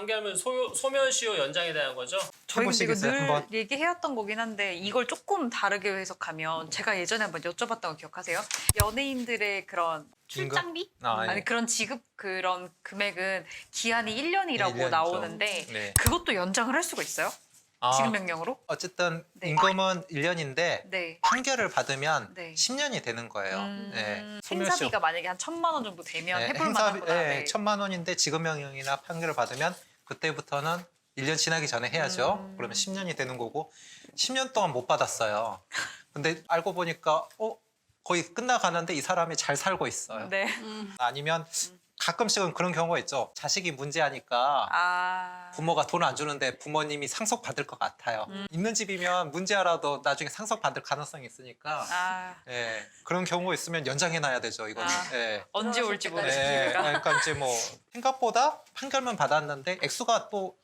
판결문 소, 소멸시효 연장에 대한 거죠? 저희 이거 해보시겠어요? 늘 한번? 얘기해왔던 거긴 한데 이걸 조금 다르게 해석하면 제가 예전에 한번 여쭤봤던 거 기억하세요? 연예인들의 그런 출장비? 아, 예. 아니 그런 지급 그런 금액은 기한이 1년이라고 네, 1년이죠. 나오는데 네. 그것도 연장을 할 수가 있어요? 아, 지급 명령으로? 어쨌든 네. 임금은 1년인데 네. 판결을 받으면 네. 10년이 되는 거예요. 음, 네. 행사비가 만약에 한 천만 원 정도 되면 네, 해볼 행사비- 만하구나. 네, 네. 천만 원인데 지급 명령이나 판결을 받으면 그때부터는 1년 지나기 전에 해야죠. 음. 그러면 10년이 되는 거고 10년 동안 못 받았어요. 근데 알고 보니까 어 거의 끝나가는데 이 사람이 잘 살고 있어요. 네. 아니면 가끔씩은 그런 경우가 있죠. 자식이 문제하니까 아. 부모가 돈 안 주는데 부모님이 상속 받을 것 같아요. 음. 있는 집이면 문제라도 나중에 상속 받을 가능성이 있으니까 아. 예, 그런 경우 있으면 연장해놔야 되죠. 이거는. 아. 예. 언제 올지. 네, 기회가. 그러니까 이제 뭐 생각보다 판결만 받았는데 액수가 또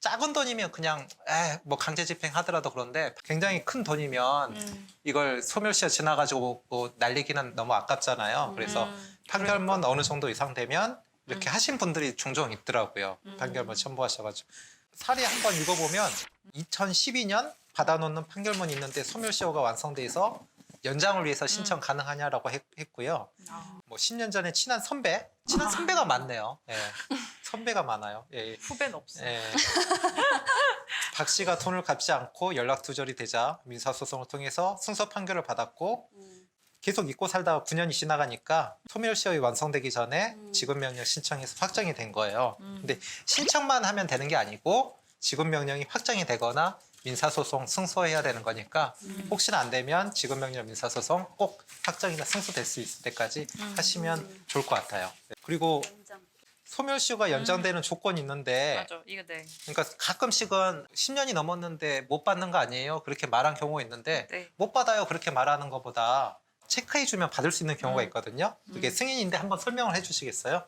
작은 돈이면 그냥 에, 뭐 강제 집행하더라도 그런데 굉장히 큰 돈이면 음. 이걸 소멸시효 지나가지고 뭐 날리기는 너무 아깝잖아요. 그래서 음. 판결문 어느 정도 이상 되면 이렇게 하신 분들이 종종 있더라고요. 음. 판결문 첨부하셔가지고 사례 한번 읽어보면 2012년 받아놓는 판결문이 있는데 소멸시효가 완성돼서 연장을 위해서 신청 가능하냐라고 했, 했고요. 아. 뭐 10년 전에 친한 선배, 친한 선배가 많네요. 예. 선배가 많아요. 예. 후배는 없어. 예. 박 씨가 돈을 갚지 않고 연락 두절이 되자 민사소송을 통해서 승소 판결을 받았고 계속 잊고 살다가 9년이 지나가니까 소멸 시효이 완성되기 전에 지급명령 신청해서 확정이 된 거예요. 근데 신청만 하면 되는 게 아니고 지급명령이 확정이 되거나 민사소송 승소해야 되는 거니까 혹시나 안 되면 지급명령 민사소송 꼭 확정이나 승소될 수 있을 때까지 하시면 좋을 것 같아요. 그리고 소멸시효가 연장되는 조건이 있는데 맞아. 이거 네. 그러니까 가끔씩은 10년이 넘었는데 못 받는 거 아니에요? 그렇게 말한 경우가 있는데 네. 못 받아요 그렇게 말하는 것보다 체크해 주면 받을 수 있는 경우가 음. 있거든요. 그게 승인인데 한번 설명을 해 주시겠어요?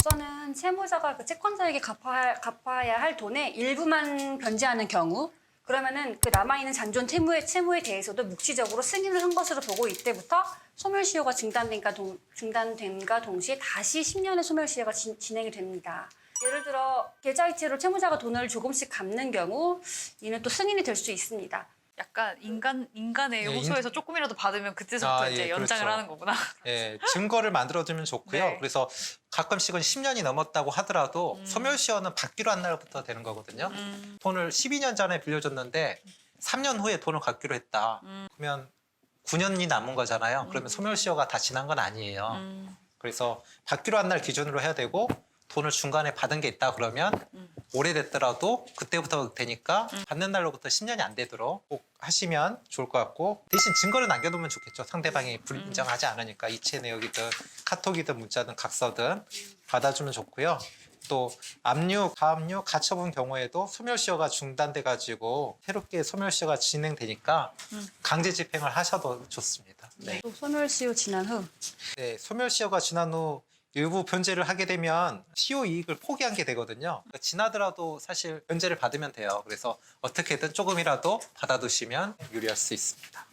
우선은 채무자가 그 채권자에게 갚아야, 갚아야 할 돈의 일부만 변제하는 경우 그러면은 그 남아있는 잔존 채무에, 채무에 대해서도 묵시적으로 승인을 한 것으로 보고 이때부터 소멸시효가 중단된과, 동, 중단된과 동시에 다시 10년의 소멸시효가 진, 진행이 됩니다. 예를 들어 계좌이체로 채무자가 돈을 조금씩 갚는 경우 이는 또 승인이 될 수 있습니다. 약간 인간 인간의 네, 호소에서 조금이라도 받으면 그때서부터 아, 이제 예, 연장을 그렇죠. 하는 거구나. 예, 증거를 만들어 두면 좋고요. 네. 그래서 가끔씩은 10년이 넘었다고 하더라도 음. 소멸시효는 받기로 한 날부터 되는 거거든요. 음. 돈을 12년 전에 빌려줬는데 3년 후에 돈을 갚기로 했다. 음. 그러면 9년이 남은 거잖아요. 그러면 소멸시효가 다 지난 건 아니에요. 음. 그래서 받기로 한 날 기준으로 해야 되고 돈을 중간에 받은 게 있다 그러면 음. 오래됐더라도 그때부터 되니까 받는 날로부터 10년이 안 되도록 꼭 하시면 좋을 것 같고 대신 증거를 남겨두면 좋겠죠. 상대방이 불인정하지 않으니까 이체 내역이든 카톡이든 문자든 각서든 받아주면 좋고요. 또 압류, 가압류, 가처분 경우에도 소멸시효가 중단돼 가지고 새롭게 소멸시효가 진행되니까 강제 집행을 하셔도 좋습니다. 네. 또 소멸시효 지난 후 네, 소멸시효가 지난 후 일부 변제를 하게 되면 시효 이익을 포기한 게 되거든요. 그러니까 지나더라도 사실 변제를 받으면 돼요. 그래서 어떻게든 조금이라도 받아두시면 유리할 수 있습니다.